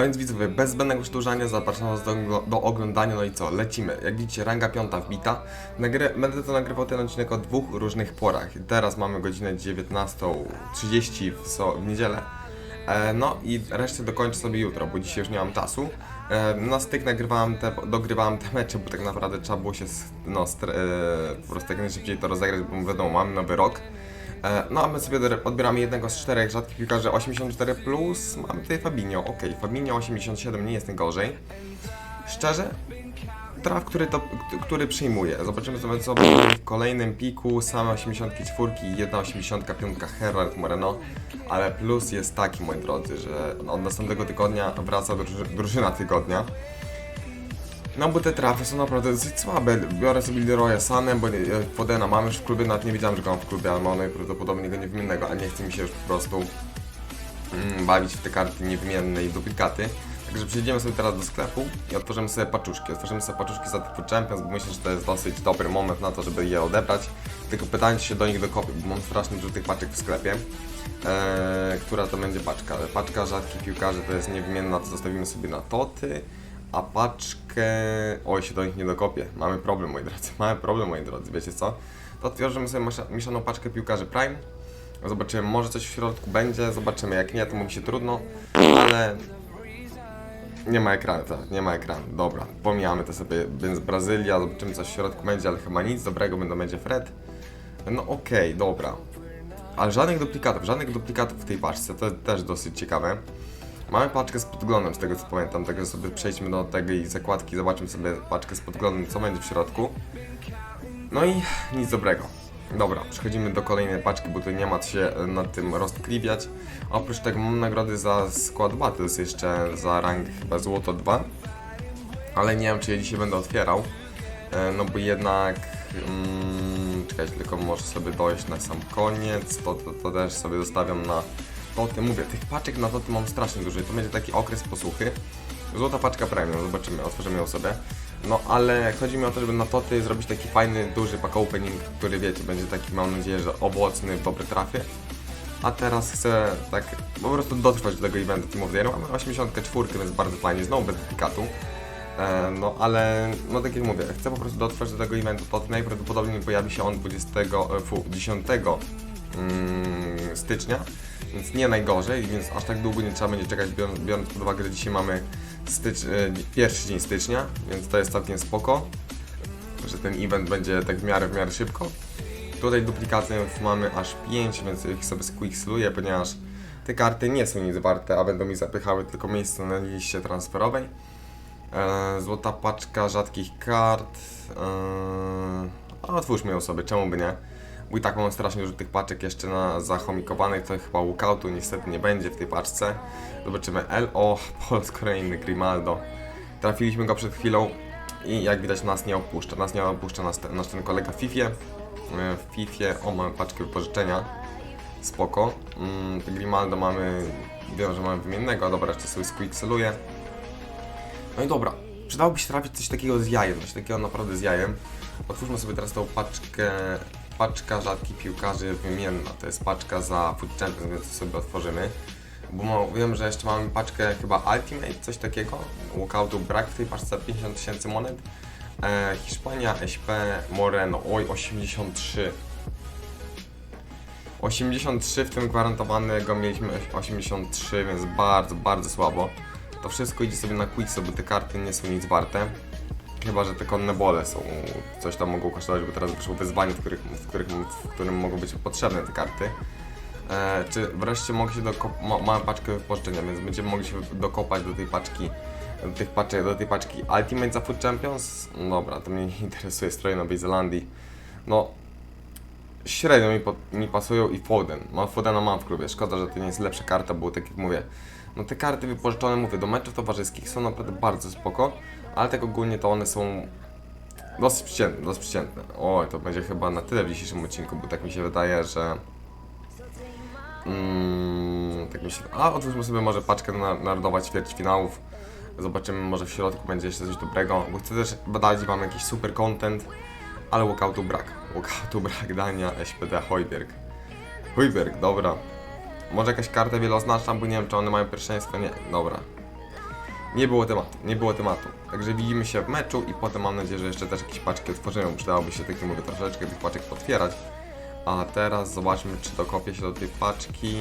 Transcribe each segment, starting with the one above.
A więc widzowie, bez zbędnego przedłużania zapraszam was do, do oglądania, no i co, lecimy. Jak widzicie, ranga piąta wbita. Nagry będę to nagrywał ten odcinek o dwóch różnych porach. Teraz mamy godzinę 19.30 w, so w niedzielę. E, no i resztę dokończę sobie jutro, bo dzisiaj już nie mam czasu. E, na styk nagrywałem te, dogrywałem te mecze, bo tak naprawdę trzeba było się no, e, po prostu jak najszybciej to rozegrać, bo wiadomo, mamy nowy rok. E, No a my sobie odbier- odbieramy jednego z czterech rzadkich piłkarzy 84+, plus. mamy tutaj Fabinho, ok, Fabinho 87 nie jest najgorzej. Szczerze, traf, który, to, który przyjmuje. Zobaczymy sobie co w kolejnym piku, same 84 i jedna 85 Herald Moreno, ale plus jest taki, moi drodzy, że od następnego tygodnia wraca druży drużyna tygodnia. No bo te trafy są naprawdę dosyć słabe. Biorę sobie Leroya Sanem, bo Fodena mam już w klubie, nawet nie wiedziałem, że go mam w klubie, ale mam najprawdopodobniej go niewymiennego, a nie chce mi się już po prostu mm, bawić w te karty niewymienne i duplikaty. Także przejdziemy sobie teraz do sklepu i otworzymy sobie paczuszki. Otworzymy sobie paczuszki za Triple Champions, bo myślę, że to jest dosyć dobry moment na to, żeby je odebrać. Tylko pytanie, się do nich dokopię, bo mam strasznie dużo tych paczek w sklepie. Eee, która to będzie paczka? Paczka rzadkich piłkarzy to jest niewymienna, to zostawimy sobie na toty. A paczkę... Oj, się do nich nie dokopię. Mamy problem, moi drodzy. Mamy problem, moi drodzy. Wiecie co? To otworzymy sobie mieszaną paczkę piłkarzy Prime. Zobaczymy, może coś w środku będzie. Zobaczymy, jak nie, to mówi się trudno. Ale... Nie ma ekranu, tak, nie ma ekranu. Dobra, pomijamy to sobie, więc Brazylia, zobaczymy co w środku będzie, ale chyba nic dobrego będą będzie Fred. No okej, dobra. Ale żadnych duplikatów, żadnych duplikatów w tej paczce, to też dosyć ciekawe. Mamy paczkę z podglądem, z tego co pamiętam, także sobie przejdźmy do tej zakładki, zobaczymy sobie paczkę z podglądem, co będzie w środku. No i nic dobrego. Dobra, przechodzimy do kolejnej paczki, bo tu nie ma się nad tym roztkliwiać. Oprócz tego mam nagrody za skład Battles jeszcze za rang chyba złoto 2. Ale nie wiem czy je dzisiaj będę otwierał. E, No bo jednak... Mm, czekajcie, tylko może sobie dojść na sam koniec. To, to, to też sobie zostawiam na toty. Mówię, tych paczek na toty mam strasznie dużo i to będzie taki okres posłuchy. Złota paczka premium, zobaczymy, otworzymy ją sobie. No ale chodzi mi o to, żeby na toty zrobić taki fajny, duży pack opening, który wiecie, będzie taki, mam nadzieję, że owocny, dobre trafie. A teraz chcę tak po prostu dotrwać do tego eventu Team of the Year. Mamy 84, więc bardzo fajnie, znowu bez duplikatu. E, no ale, no tak jak mówię, chcę po prostu dotrwać do tego eventu, to najprawdopodobniej pojawi się on 20, e, fu, 10 mm, stycznia, więc nie najgorzej, więc aż tak długo nie trzeba będzie czekać, biorąc, pod uwagę, że dzisiaj mamy stycz, e, pierwszy dzień stycznia, więc to jest całkiem spoko, że ten event będzie tak w miarę, w miarę szybko. Tutaj duplikatów mamy aż 5, więc ich sobie squicksluję, ponieważ te karty nie są nic warte, a będą mi zapychały tylko miejsce na liście transferowej. E, złota paczka rzadkich kart. E, a otwórzmy ją sobie, czemu by nie? Bo i tak strasznie dużo tych paczek jeszcze na zachomikowanych, to chyba walkoutu niestety nie będzie w tej paczce. Zobaczymy LO, polsko-kolejny Grimaldo. Trafiliśmy go przed chwilą i jak widać nas nie opuszcza. Nas nie opuszcza nas ten, nasz ten kolega w Fifie. E, W Fifie, o mamy paczkę wypożyczenia. Spoko. Mm, Grimaldo mamy, wiem, że mamy wymiennego, dobra, jeszcze sobie squickseluję. No i dobra, przydałoby się trafić coś takiego z jajem, coś takiego naprawdę z jajem. Otwórzmy sobie teraz tą paczkę, paczka rzadkich piłkarzy wymienna. To jest paczka za Food Champions, więc sobie otworzymy. Bo wiem, że jeszcze mamy paczkę chyba Ultimate, coś takiego. Walkoutu brak w tej paczce 50 tysięcy monet. E, Hiszpania, SP, Moreno, oj 83. 83 w tym gwarantowanego mieliśmy 83, więc bardzo, bardzo słabo. To wszystko idzie sobie na quicksa, bo te karty nie są nic warte. Chyba, że te konne bole są, coś tam mogą kosztować, bo teraz wyszło wyzwanie, w, których, w, których, w którym mogą być potrzebne te karty. E, czy wreszcie mogę się dokopać, ma, mamy paczkę wypożyczenia, więc będziemy mogli się dokopać do tej paczki, do tych paczek, do tej paczki Ultimate za Food Champions? Dobra, to mnie nie interesuje stroje Nowej Zelandii. No, średnio mi, po, mi pasują i Foden. Mam Fodena mam w klubie, szkoda, że to nie jest lepsza karta, bo tak jak mówię, no te karty wypożyczone, mówię, do meczów towarzyskich są naprawdę bardzo spoko, ale tak ogólnie to one są dosyć przeciętne, dosyć przeciętne. Oj, to będzie chyba na tyle w dzisiejszym odcinku, bo tak mi się wydaje, że... Mm, tak mi się... A, otwórzmy sobie może paczkę na narodowa ćwierćfinałów. Zobaczymy, może w środku będzie jeszcze coś dobrego, bo chcę też badać, mam jakiś super content, ale walkoutu brak. Walkoutu brak Dania, SPD, Hojberg. Hojberg, dobra. Może jakaś karta wieloznaczna, bo nie wiem, czy one mają pierwszeństwo, nie, dobra. Nie było tematu, nie było tematu. Także widzimy się w meczu i potem mam nadzieję, że jeszcze też jakieś paczki otworzymy. Przydałoby się, tak jak mówię, troszeczkę tych paczek potwierać. A teraz zobaczmy, czy dokopię się do tej paczki.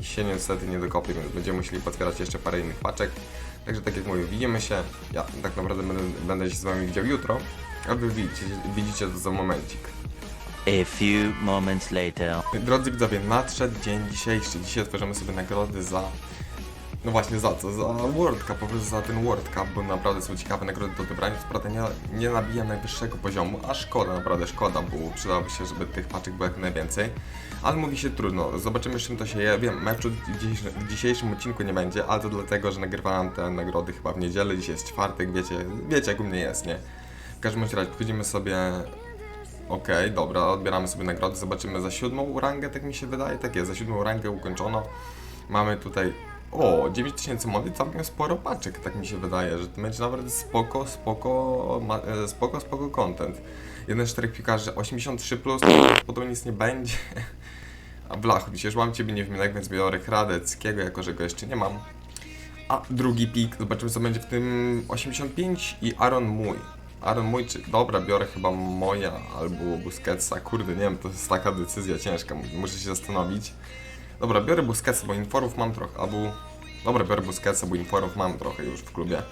Się niestety nie dokopię, więc będziemy musieli potwierać jeszcze parę innych paczek. Także tak jak mówię, widzimy się. Ja tak naprawdę będę, będę się z wami widział jutro. A wy widzicie, widzicie to za momencik. A few moments later. Drodzy widzowie, nadszedł dzień dzisiejszy. Dzisiaj otworzymy sobie nagrody za... No właśnie za co? Za World Cup, po prostu za ten World Cup, bo naprawdę są ciekawe nagrody do odebrania. Co prawda nie, nie nabija najwyższego poziomu, a szkoda, naprawdę szkoda, bo przydałoby się, żeby tych paczek było jak najwięcej. Ale mówi się trudno, zobaczymy z czym to się je. Wiem, meczu w dzisiejszym, w dzisiejszym odcinku nie będzie, ale to dlatego, że nagrywałem te nagrody chyba w niedzielę, dzisiaj jest czwartek, wiecie, wiecie jak u mnie jest, nie? W każdym razie, wchodzimy sobie Okej, dobra, odbieramy sobie nagrody, zobaczymy za siódmą rangę, tak mi się wydaje, tak jest, za siódmą rangę ukończono. Mamy tutaj, o, 9000 mody, całkiem sporo paczek, tak mi się wydaje, że to będzie nawet spoko, spoko, ma, e, spoko, spoko content. Jeden z czterech piłkarzy, 83+, plus, podobnie nic nie będzie. A blach, już mam Ciebie niewinnego, więc biorę Hradeckiego, jako że go jeszcze nie mam. A drugi pik, zobaczymy co będzie w tym 85 i Aaron mój. Aaron mój, czy dobra, biorę chyba moja albo Busquetsa, kurde, nie wiem, to jest taka decyzja ciężka, muszę się zastanowić. Dobra, biorę Busquetsa, bo inforów mam trochę, albo... Dobra, biorę Busquetsa, bo inforów mam trochę już w klubie.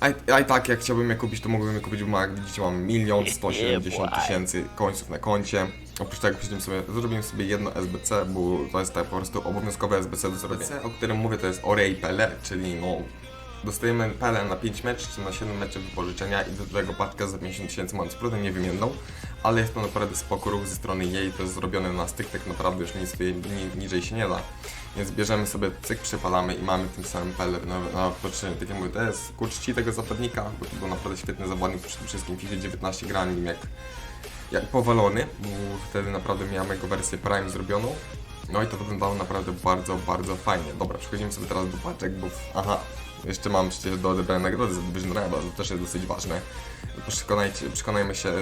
A, i- a i tak, jak chciałbym je kupić, to mógłbym je kupić, bo jak widzicie mam milion 170 tysięcy końców na koncie. Oprócz tego posiedzimy sobie, zrobimy sobie jedno SBC, bo to jest tak po prostu obowiązkowe SBC do zrobienia. o którym mówię, to jest Orey Pele, czyli no dostajemy Pele na 5 meczów czy na 7 meczów wypożyczenia i do tego paczka za 50 tysięcy mam sprawę niewymienną, ale jest to naprawdę spoko ruch ze strony jej, to jest zrobione na styk, tak naprawdę już nic ni, niżej się nie da. Więc bierzemy sobie cyk, przepalamy i mamy tym samym Pele na, na wypożyczenie. Tak jak mówię, to jest ku czci tego zawodnika, bo to był naprawdę świetny zawodnik, przede wszystkim FIFA 19 grałem nim jak, jak powalony, bo wtedy naprawdę miałem jego wersję Prime zrobioną. No i to wyglądało naprawdę bardzo, bardzo fajnie. Dobra, przechodzimy sobie teraz do paczek, bo... Aha, jeszcze mam przecież do odebrania nagrody za Division Rival, to też jest dosyć ważne. Przekonajcie, przekonajmy się,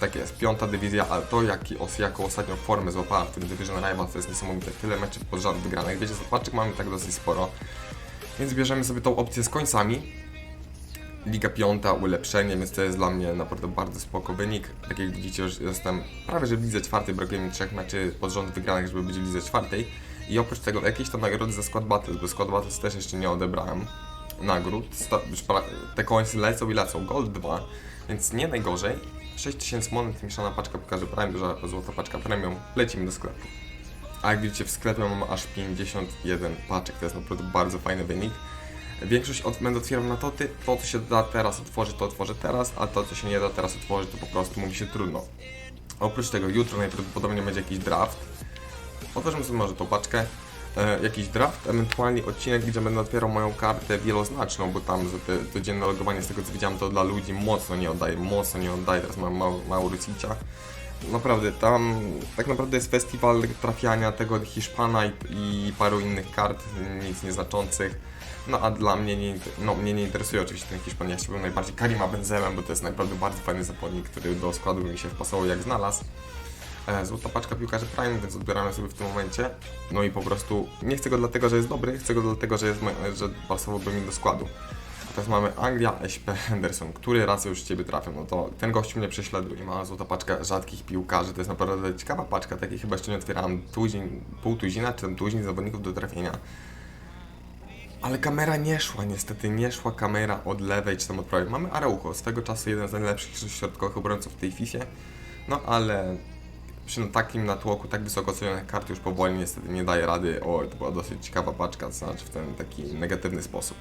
tak jest, piąta dywizja, ale to jaki, os, jaką ostatnią formę złapała w tym Division Rival, to jest niesamowite. Tyle meczów pod rząd wygranych, wiecie, paczek mamy tak dosyć sporo. Więc bierzemy sobie tą opcję z końcami. Liga piąta, ulepszenie, więc to jest dla mnie naprawdę bardzo spoko wynik. Tak jak widzicie, już jestem prawie że w lidze czwartej, brakuje mi trzech meczy pod rząd wygranych, żeby być w lidze czwartej. I oprócz tego jakieś tam nagrody za Squad Battles, bo Squad Battles też jeszcze nie odebrałem nagród. Te końce lecą i lecą. Gold 2, więc nie najgorzej. 6000 monet, mieszana paczka pokaże Prime, duża złota paczka premium. Lecimy do sklepu. A jak widzicie w sklepie mam aż 51 paczek, to jest naprawdę bardzo fajny wynik. Większość od, będę otwierał na toty, to co się da teraz otworzyć, to otworzę teraz, a to co się nie da teraz otworzyć, to po prostu mówi się trudno. Oprócz tego jutro najprawdopodobniej będzie jakiś draft. Otworzymy sobie może tą paczkę, e, jakiś draft, ewentualnie odcinek, gdzie będę otwierał moją kartę wieloznaczną, bo tam za te codzienne logowanie, z tego co widziałem, to dla ludzi mocno nie oddaje, mocno nie oddaje, teraz mam mało, mało. Naprawdę, tam tak naprawdę jest festiwal trafiania tego Hiszpana i, i paru innych kart, nic nieznaczących. No a dla mnie nie, no, mnie nie interesuje oczywiście ten Hiszpan, ja chciałbym najbardziej Karima Benzemę, bo to jest naprawdę bardzo fajny zawodnik, który do składu mi się wpasował jak znalazł. E, Złota paczka piłkarzy Prime, więc odbieramy sobie w tym momencie. No i po prostu nie chcę go dlatego, że jest dobry, chcę go dlatego, że, jest, że pasowałby mi do składu. Teraz mamy Anglia, SP Henderson, który raz już Ciebie trafił, no to ten gościu mnie prześladuje. Ma złota paczka rzadkich piłkarzy, to jest naprawdę ciekawa paczka, takiej chyba jeszcze nie otwierałem tuzin, pół tuzina, czy tam tuzin zawodników do trafienia. Ale kamera nie szła, niestety nie szła kamera od lewej czy tam od prawej. Mamy Araujo, swego czasu jeden z najlepszych środkowych obrońców w tej FIFA. No ale przy takim natłoku tak wysoko ocenionych kart już powoli niestety nie daje rady. O, to była dosyć ciekawa paczka, to znaczy w ten taki negatywny sposób.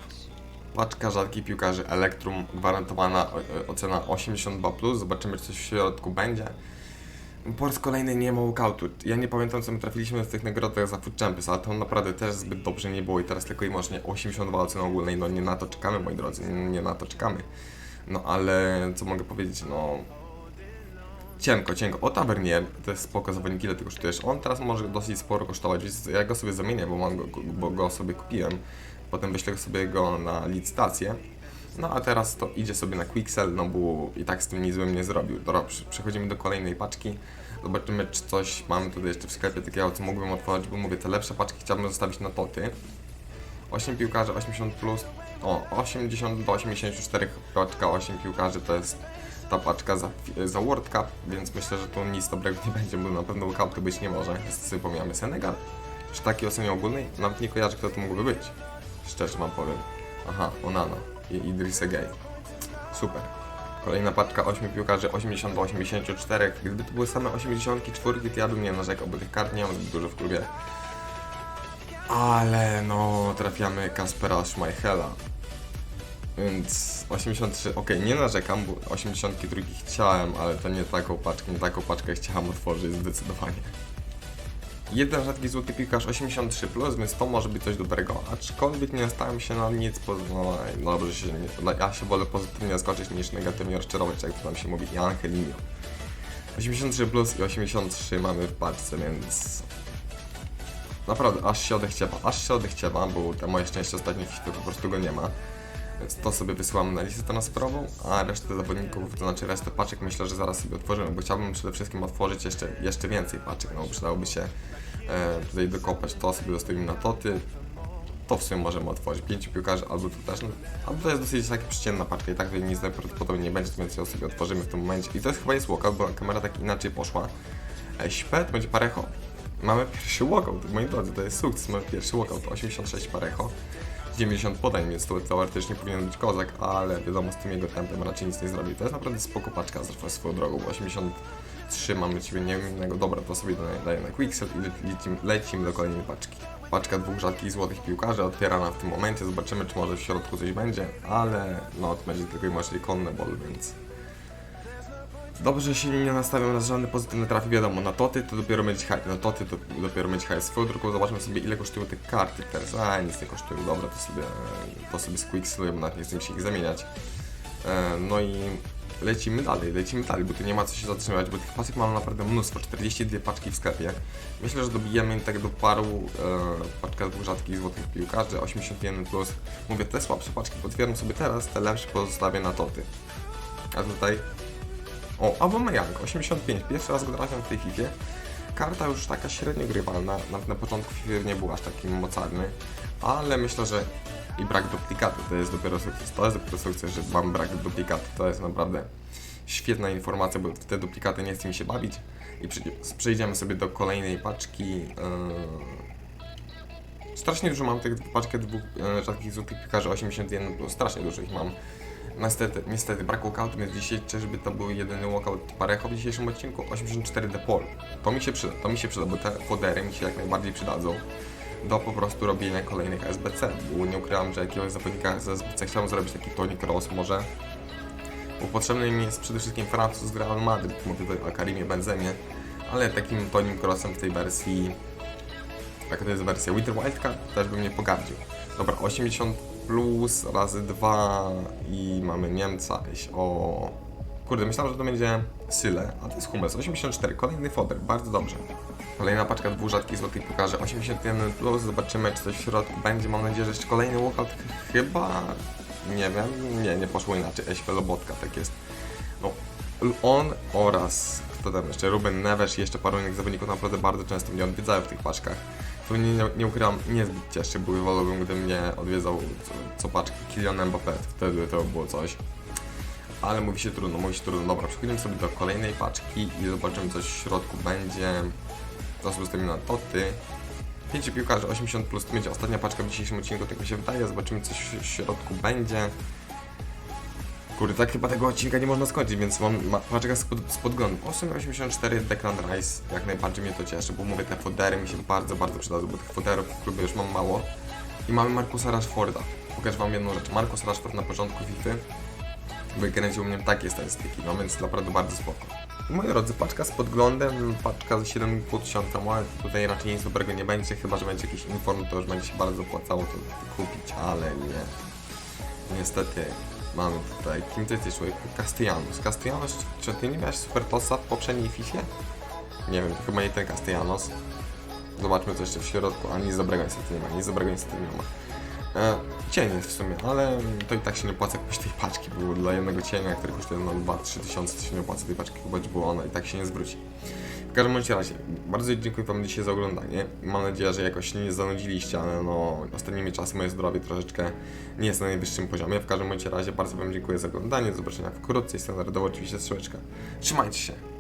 Paczka rzadkich piłkarzy Elektrum, gwarantowana o- o- ocena 82+, zobaczymy czy coś w środku będzie. Po raz kolejny nie ma walkoutu. Ja nie pamiętam co my trafiliśmy w tych nagrodach za Food Champions, ale to naprawdę też zbyt dobrze nie było i teraz tylko i wyłącznie 82 oceny ogólnej, no nie na to czekamy moi drodzy, nie, nie na to czekamy. No ale co mogę powiedzieć, no cienko, cienko. O Tavernier, to jest spoko zawodnik, ile ty kosztujesz? On teraz może dosyć sporo kosztować, więc ja go sobie zamienię, bo, mam go, bo go sobie kupiłem. Potem wyślę sobie go na licytację. No a teraz to idzie sobie na Quicksell, no bo i tak z tym nic nie zrobił. Dobra, prze- przechodzimy do kolejnej paczki. Zobaczymy, czy coś mamy tutaj jeszcze w sklepie takiego, co mógłbym otworzyć, bo mówię, te lepsze paczki chciałbym zostawić na toty. 8 piłkarzy, 80+, plus, o 80 do 84 paczka 8 piłkarzy to jest ta paczka za, za World Cup, więc myślę, że tu nic dobrego nie będzie, bo na pewno walkoutu być nie może. Jest sobie pomijamy Senegal. Przy takiej ocenie ogólnej nawet nie kojarzę, kto to mógłby być. Szczerze wam powiem. Aha, Onana i Idrissa Gay. Super. Kolejna paczka 8 piłkarzy 80 do 84. Gdyby to były same 84, to ja bym nie narzekał, bo tych kart nie mam dużo w klubie. Ale no, trafiamy Kaspera Schmeichela. Więc 83, okej, nie narzekam, bo 82 chciałem, ale to nie taką paczkę, nie taką paczkę chciałem otworzyć zdecydowanie. Jeden rzadki złoty piłkarz 83+, plus, więc to może być coś dobrego, aczkolwiek nie stałem się na nic, po, no, dobrze się nie, no, ja się wolę pozytywnie zaskoczyć niż negatywnie rozczarować, jak to tam się mówi, i Angelino. 83 plus i 83 mamy w paczce, więc naprawdę aż się odechciewa, aż się odechciewa, bo te moje szczęście ostatnich chwil po prostu go nie ma. To sobie wysyłam na listę transferową, a resztę zawodników, to znaczy resztę paczek myślę, że zaraz sobie otworzymy, bo chciałbym przede wszystkim otworzyć jeszcze, jeszcze więcej paczek, no bo przydałoby się e, tutaj dokopać to, sobie dostajemy na toty, to w sumie możemy otworzyć. Pięciu piłkarzy albo tu też, no, albo to jest dosyć taka przeciętna paczka i tak tutaj nic najprawdopodobniej nie będzie, więc ją sobie otworzymy w tym momencie. I to jest chyba jest walkout, bo kamera tak inaczej poszła. E, śpę to będzie parecho. Mamy pierwszy walkout, moi drodzy, to jest sukces, mamy pierwszy walkout, 86 parecho. 90 podań, więc to teoretycznie powinien być kozak, ale wiadomo, z tym jego tempem raczej nic nie zrobi. To jest naprawdę spoko paczka, zresztą swoją drogą, bo 83 mamy ciebie nie wiem innego. Dobra, to sobie daję, na quickset i le- lecimy, lecimy do kolejnej paczki. Paczka dwóch rzadkich złotych piłkarzy otwierana w tym momencie, zobaczymy czy może w środku coś będzie, ale no to będzie tylko i wyłącznie konne ball, więc Dobrze, że się nie nastawiam na żadny pozytywny trafi, wiadomo, na toty to dopiero będzie hype, na toty to dopiero będzie hype. Swoją drogą zobaczmy sobie ile kosztują te karty teraz, a nic nie kosztują, dobra, to sobie, to sobie squicksluję, bo nawet nie chcę mi się ich zamieniać. E, No i lecimy dalej, lecimy dalej, bo tu nie ma co się zatrzymywać, bo tych paczek mamy naprawdę mnóstwo, 42 paczki w sklepie. Myślę, że dobijemy tak do paru, e, paczka dwóch rzadkich złotych piłkarzy, 81+. Plus. Mówię, te słabsze paczki potwierdzam sobie teraz, te lepsze pozostawię na toty. A tutaj o, Aubameyang, 85. Pierwszy raz go trafiam w tej FIFA. Karta już taka średnio grywalna, nawet na początku FIFA nie był aż taki mocarny, ale myślę, że i brak duplikatu to jest dopiero sukces. To jest dopiero sukces, że mam brak duplikatu. To jest naprawdę świetna informacja, bo te duplikaty nie chce mi się bawić. I przejdziemy sobie do kolejnej paczki. Yy... Strasznie dużo mam tych paczkę dwóch e, rzadkich złotych piłkarzy 81, plus strasznie dużo ich mam. Niestety, niestety brak walkoutu, więc dzisiaj czyżby to był jedyny walkout Parecho w dzisiejszym odcinku 84 Depol. To mi się przyda, to mi się przyda, bo te fodery mi się jak najbardziej przydadzą do po prostu robienia kolejnych SBC, bo nie ukrywam, że jakiegoś zawodnika z SBC chciałem zrobić taki Toni Kroos może, bo potrzebny mi jest przede wszystkim Francuz z Real Madrid, mówię tutaj o Karimie Benzemie, ale takim Tonim Kroosem w tej wersji Jaka to jest wersja? Winter Wildcard też bym nie pogardził. Dobra, 80 plus razy 2 i mamy Niemca. O. Kurde, myślałem, że to będzie Syle, a to jest Hummels. 84, kolejny foder, bardzo dobrze. Kolejna paczka dwóch rzadkich złotych piłkarzy. 81 plus, zobaczymy czy coś w środku będzie. Mam nadzieję, że jeszcze kolejny walkout. Chyba. Nie wiem, nie, nie poszło inaczej. Eśpe Lobotka, tak jest. No, on oraz kto tam jeszcze, Ruben Neves i jeszcze paru innych zawodników naprawdę bardzo często mnie odwiedzają w tych paczkach. To nie, nie, ukrywam, niezbyt cieszy, były wolałbym, gdy mnie odwiedzał co, co paczkę Kylian Mbappé, wtedy to było coś. Ale mówi się trudno, mówi się trudno. Dobra, przechodzimy sobie do kolejnej paczki i zobaczymy coś w środku będzie. Zaraz ustawimy na toty. 5 piłkarzy, 80 plus, to będzie ostatnia paczka w dzisiejszym odcinku, tak mi się wydaje. Zobaczymy coś w środku będzie. Kurde, tak chyba tego odcinka nie można skończyć, więc mam ma, paczkę z, pod, z podglądem. 884 Declan Rice, jak najbardziej mnie to cieszy, bo mówię, te fodery mi się bardzo, bardzo przydadzą, bo tych foderów w klubie już mam mało. I mamy Markusa Rashforda. Pokażę wam jedną rzecz. Markus Rashford na początku FIFA wykręcił mnie takie statystyki, no więc naprawdę bardzo spoko. Moi drodzy, paczka z podglądem, paczka za 7,5 tysiąca, tutaj raczej nic dobrego nie będzie, chyba że będzie jakiś inform, to już będzie się bardzo opłacało to kupić, ale nie. Niestety mamy tutaj, kim ty jesteś człowiek? Castellanos. Castellanos, czy, ty nie miałeś super tosa w poprzedniej FIFA? Nie wiem, to chyba nie ten Castellanos. Zobaczmy co jeszcze w środku, a nic dobrego niestety nie ma, nic dobrego niestety nie ma. E, cień jest w sumie, ale to i tak się nie opłaca kupić tej paczki, bo dla jednego cienia, który kosztuje no 2-3 tysiące, to się nie opłaca tej paczki kupować, bo ona i tak się nie zwróci. W każdym razie, bardzo dziękuję Wam dzisiaj za oglądanie. Mam nadzieję, że jakoś nie zanudziliście, ale no ostatnimi czasy moje zdrowie troszeczkę nie jest na najwyższym poziomie. W każdym razie bardzo Wam dziękuję za oglądanie. Do zobaczenia wkrótce i standardowo oczywiście strzałeczka. Trzymajcie się.